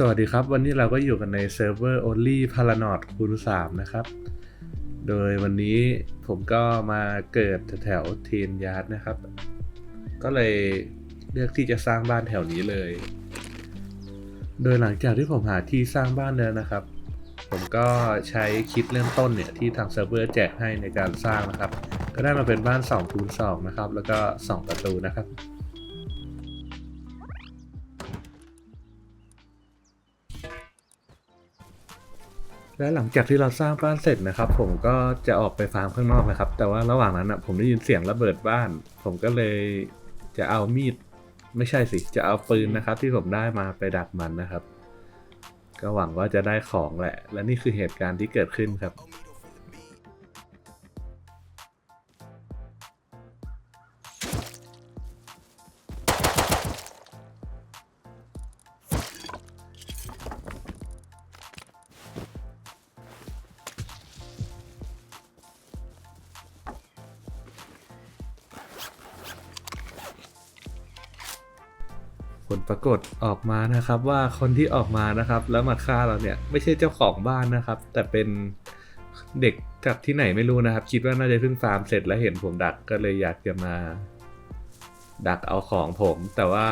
สวัสดีครับ วันนี้เราก็อยู่กันในเซิร์ฟเวอร์ only paranoid คูณ3นะครับ โดยวันนี้ผมก็มาเกิดแถวๆเทนยาร์ดนะครับ ก็เลยเลือกที่จะสร้างบ้านแถวนี้เลย โดยหลังจากที่ผมหาที่สร้างบ้านแล้วนะครับ ผมก็ใช้คิดเริ่มต้นเนี่ย ที่ทางเซิร์ฟเวอร์แจกให้ในการสร้างนะครับ ก็ได้มาเป็นบ้าน2คูณ2นะครับ แล้วก็ 2 ประตูนะครับ และหลังจากที่เราสร้างบ้านเสร็จนะครับ ผมก็จะออกไปฟาร์มข้างนอกนะครับ แต่ว่าระหว่างนั้นนะผมได้ยินเสียงระเบิดบ้าน ผมก็เลยจะเอามีดไม่ใช่สิจะเอาปืนนะครับ ที่ผมได้มาไปดักมันนะครับ ก็หวังว่าจะได้ของแหละ และนี่คือเหตุการณ์ที่เกิดขึ้นครับ ลปรากฏออกมานะครับ ว่าคนที่ออกมานะครับ แล้วมาฆ่าเราเนี่ยไม่ใช่เจ้าของบ้านนะครับ แต่เป็นเด็กจากที่ไหนไม่รู้นะครับ คิดว่าน่าจะเพิ่งฟาร์มเสร็จแล้วเห็นผมดักก็เลยอยากจะมา ดักเอาของผม แต่ว่า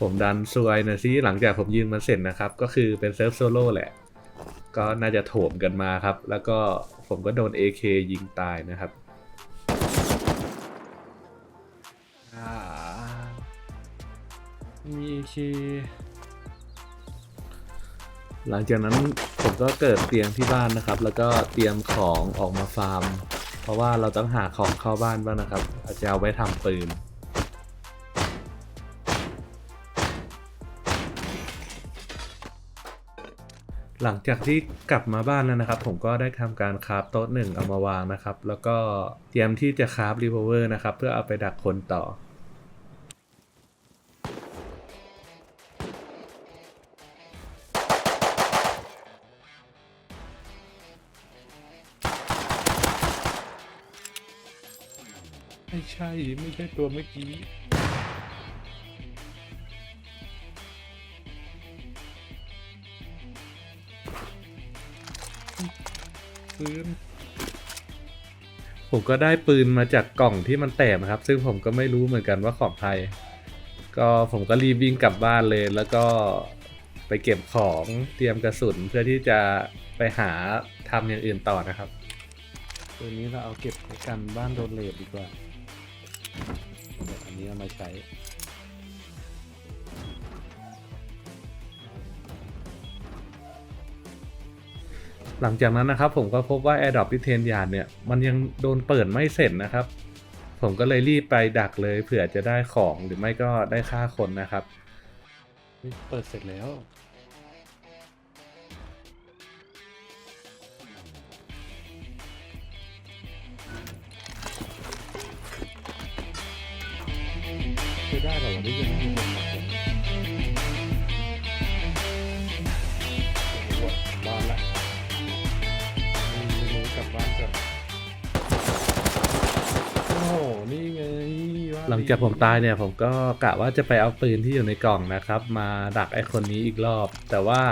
ผมดันซวยนะซิหลังจากผมยืนมาเสร็จนะครับ ก็คือเป็นเซิร์ฟโซโล่แหละ ก็น่าจะโถมกันมาครับ แล้วก็ผมก็โดน AK ยิงตายนะครับ มีเคหลังจากนั้นผมก็เกิดเตียงที่บ้านนะครับ แล้วก็เตรียมของออกมาฟาร์ม เพราะว่าเราต้องหาของเข้าบ้านบ้างนะครับ อาจจะเอาไว้ทำปืนหลังจากที่กลับมาบ้านแล้วนะครับ ผมก็ได้ทำการคราฟโต๊ะหนึ่งเอามาวางนะครับ แล้วก็เตรียมที่จะคราฟรีพเวอร์นะครับ เพื่อเอาไปดักคนต่อ ไม่ใช่ ไม่ใช่ตัวเมื่อกี้ปืนผมก็ได้ปืนมาจากกล่องที่มันแตกนะครับ ซึ่งผมก็ไม่รู้เหมือนกันว่าของใครก็ผมก็รีบวิ่งกลับบ้านเลย แล้วก็ไปเก็บของเตรียมกระสุนเพื่อที่จะไปหาทำอย่างอื่นต่อนะครับ ตัวนี้เราเอาเก็บไว้กันบ้านโดนเลดดีกว่าเดี๋ยว อันนี้เอามาใช้หลังจากนั้นนะครับผมก็พบว่า AirDrop ที่เทนยานเนี่ย มันยังโดนเปิดไม่เสร็จนะครับ ผมก็เลยรีบไปดักเลยเผื่อจะได้ของหรือไม่ก็ได้ฆ่าคนนะครับ เปิดเสร็จแล้ว ได้เหรอที่จะไม่มีคนมาเลยโอ้บ้านละไม่รู้กลับบ้านก่อนโอ้โหนี่ไงหลังจากผมตายเนี่ยผมก็กะว่าจะไปเอาปืนที่อยู่ในกล่องนะครับ มาดักไอ้คนนี้อีกรอบ แต่ว่า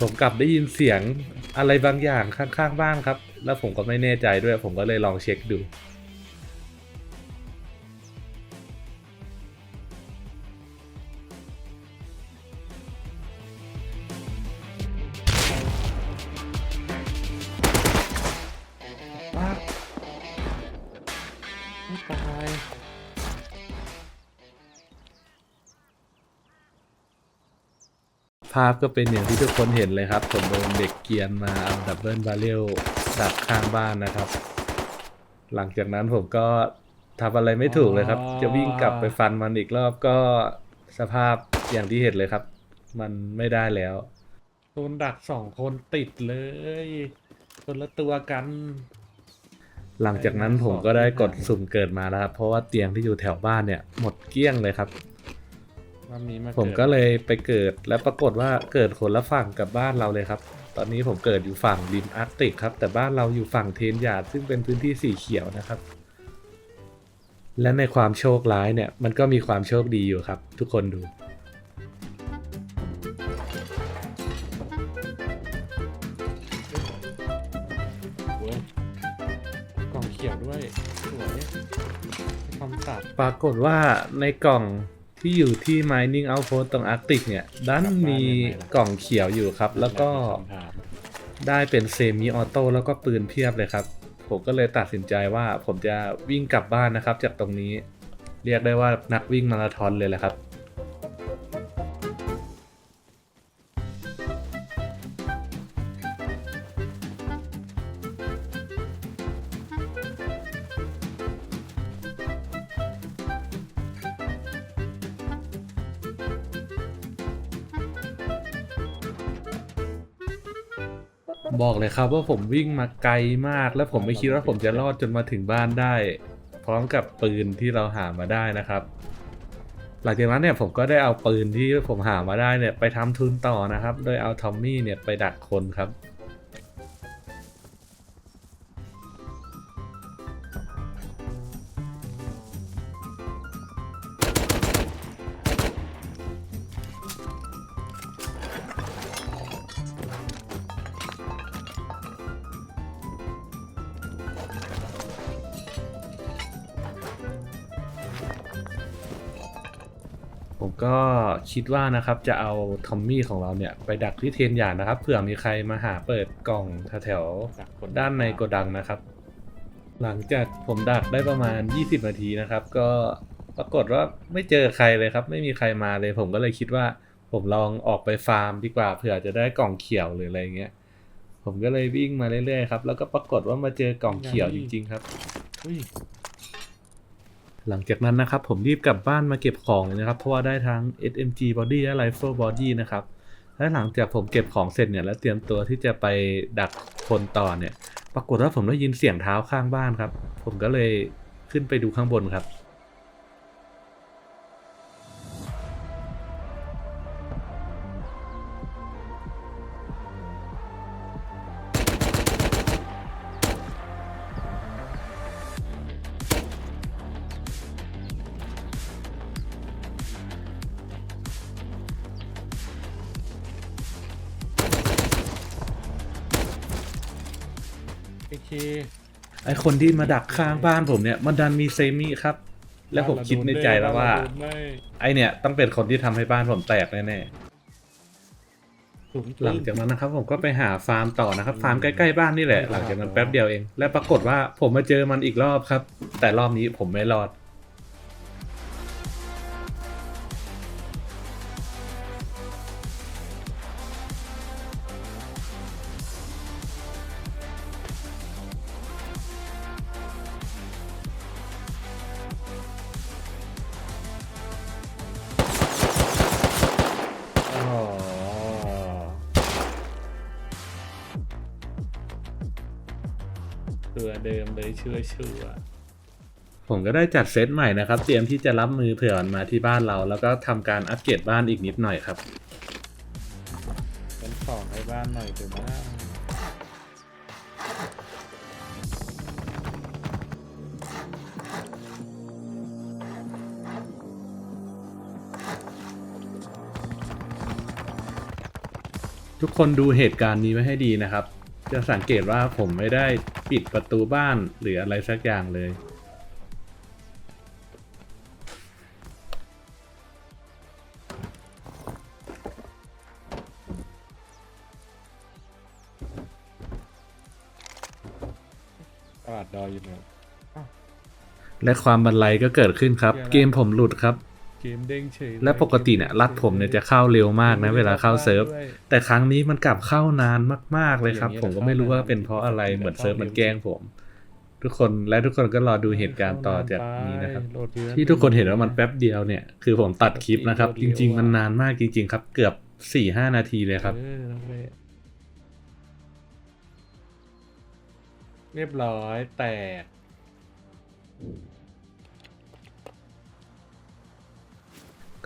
ผมกลับได้ยินเสียงอะไรบางอย่างข้างๆบ้านครับ แล้วผมก็ไม่แน่ใจด้วย ผมก็เลยลองเช็คดูาพก็เป็นอย่างที่ทุกคนเห็นเลยครับผมโดนเด็กเกรียนมาเอาดับเบิลบาเรลดักข้างบ้านนะครับ หลังจากนั้นผมก็ทำอะไรไม่ถูกเลยครับ จะวิ่งกลับไปฟันมันอีกรอบก็สภาพอย่างที่เห็นเลยครับ มันไม่ได้แล้ว โดนดักสองคนติดเลย คนละตัวกัน หลังจากนั้นผมก็ได้กดสุ่มเกิดมาแล้วครับ เพราะว่าเตียงที่อยู่แถวบ้านเนี่ย หมดเกลี้ยงเลยครับ รมผมก็เลยไปเกิดและปรากฏว่าเกิดคนละฝั่งกับบ้านเราเลยครับ ตอนนี้ผมเกิดอยู่ฝั่งริมอาร์กติกครับ แต่บ้านเราอยู่ฝั่งเทนยาดซึ่งเป็นพื้นที่สีเขียวนะครับ และในความโชคร้ายเนี่ย มันก็มีความโชคดีอยู่ครับ ทุกคนดูกล่องเขียวด้วยสวยความสะอาดปรากฏว่าในกล่อง ที่อยู่ที่ Mining Outpost ตรงอาร์กติกเนี่ยดันมีกล่องเขียวอยู่ครับ แล้วก็คำถามได้เป็นเซมิออโต้แล้วก็ปืนเพียบเลยครับ ผมก็เลยตัดสินใจว่าผมจะวิ่งกลับบ้านนะครับ จากตรงนี้เรียกได้ว่านักวิ่งมาราธอนเลยแหละครับ บอกเลยครับว่าผมวิ่งมาไกลมาก และผมไม่คิดว่าผมจะรอดจนมาถึงบ้านได้ พร้อมกับปืนที่เราหามาได้นะครับ หลังจากนั้นเนี่ยผมก็ได้เอาปืนที่ผมหามาได้เนี่ยไปทำทุนต่อนะครับ โดยเอาทอมมี่เนี่ยไปดักคนครับ ผมก็คิดว่านะครับจะเอาทอมมี่ของเราเนี่ยไปดักที่เทียนหยานนะครับเผื่อมีใครมาหาเปิดกล่องแถวๆจากคนด้านในโกดังนะครับ หลังจากผมดักได้ประมาณ 20 นาทีนะครับ ก็ปรากฏว่าไม่เจอใครเลยครับ ไม่มีใครมาเลย ผมก็เลยคิดว่า ผมลองออกไปฟาร์มดีกว่าเผื่อจะได้กล่องเขียวหรืออะไรเงี้ยผมก็เลยวิ่งมาเรื่อยๆครับแล้วก็ปรากฏว่ามาเจอกล่องเขียวจริง ๆ ครับอุ้ย หลังจากนั้นนะครับผมรีบกลับบ้านมาเก็บของเลยนะครับเพราะว่าได้ทั้ง SMG body และ rifle body นะครับและหลังจากผมเก็บของเสร็จเนี่ยแล้วเตรียมตัวที่จะไปดักคนต่อเนี่ย ปรากฏว่าผมได้ยินเสียงเท้าข้างบ้านครับ ผมก็เลยขึ้นไปดูข้างบนครับ โอเคไอคนที่มาดักข้างบ้านผมเนี่ยมันดันมีเซมิครับ แล้วผมคิดในใจแล้วว่าไม่ไอเนี่ยต้องเป็นคนที่ทำให้บ้านผมแตกแน่สูงๆหลังจากนั้นนะครับ ผมก็ไปหาฟาร์มต่อนะครับ ฟาร์มใกล้ๆบ้านนี่แหละ หลังจากนั้นแป๊บเดียวเอง และปรากฏว่าผมมาเจอมันอีกรอบครับ แต่รอบนี้ผมไม่รอด เดิมเลยเชื่อเชื่อผมก็ได้จัดเซตใหม่นะครับ เตรียมที่จะรับมือเผื่อมันมาที่บ้านเรา แล้วก็ทำการอัปเกรดบ้านอีกนิดหน่อยครับเป็นของให้บ้านหน่อยเถอะนะทุกคนดูเหตุการณ์นี้ไว้ให้ดีนะครับ จะสังเกตว่าผมไม่ได้ปิดประตูบ้านหรืออะไรสักอย่างเลย ตลาดดอยอยู่เนี่ย และความบันไลก็เกิดขึ้นครับ เกมผมหลุดครับ เกมเด้งเฉยและปกติเนี่ยรัดผมเนี่ยจะเข้าเร็วมากนะ เวลาเข้าเซิร์ฟ แต่ครั้งนี้มันกลับเข้านานมาก ๆเลยครับ ผมก็ไม่รู้ว่าเป็นเพราะอะไรเหมือนเซิร์ฟมันแกล้งผม ทุกคนและทุกคนก็รอดูเหตุการณ์ต่อจากนี้นะครับโหลดเยอะที่ทุกคนเห็นว่ามันแป๊บเดียวเนี่ยคือผมตัดคลิปนะครับ จริง ๆ มันนานมากจริง ๆ ครับ เกือบ4ี่ห้านาทีเลยครับเออนั่นแหละเรียบร้อยแตก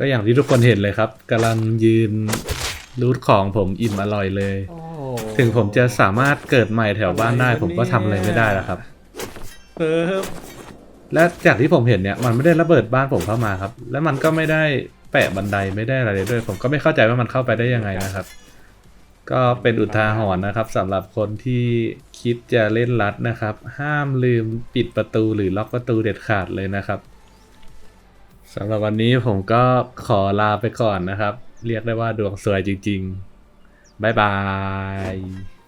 ก็อย่างที่ทุกคนเห็นเลยครับกำลังยืนรูทของผมอิ่มอร่อยเลย โอ้ถึงผมจะสามารถเกิดใหม่แถวบ้านได้ ผมก็ทำอะไรไม่ได้แล้วครับเซิร์ฟและจากที่ผมเห็นเนี่ยมันไม่ได้ระเบิดบ้านผมเข้ามาครับ และมันก็ไม่ได้แปะบันไดไม่ได้อะไรเลยด้วย ผมก็ไม่เข้าใจว่ามันเข้าไปได้ยังไงนะครับ ก็เป็นอุทาหรณ์นะครับสำหรับคนที่คิดจะเล่นรัดนะครับ ห้ามลืมปิดประตูหรือล็อกประตูเด็ดขาดเลยนะครับ สำหรับวันนี้ผมก็ขอลาไปก่อนนะครับ เรียกได้ว่าดวงสวยจริง ๆ บ๊ายบาย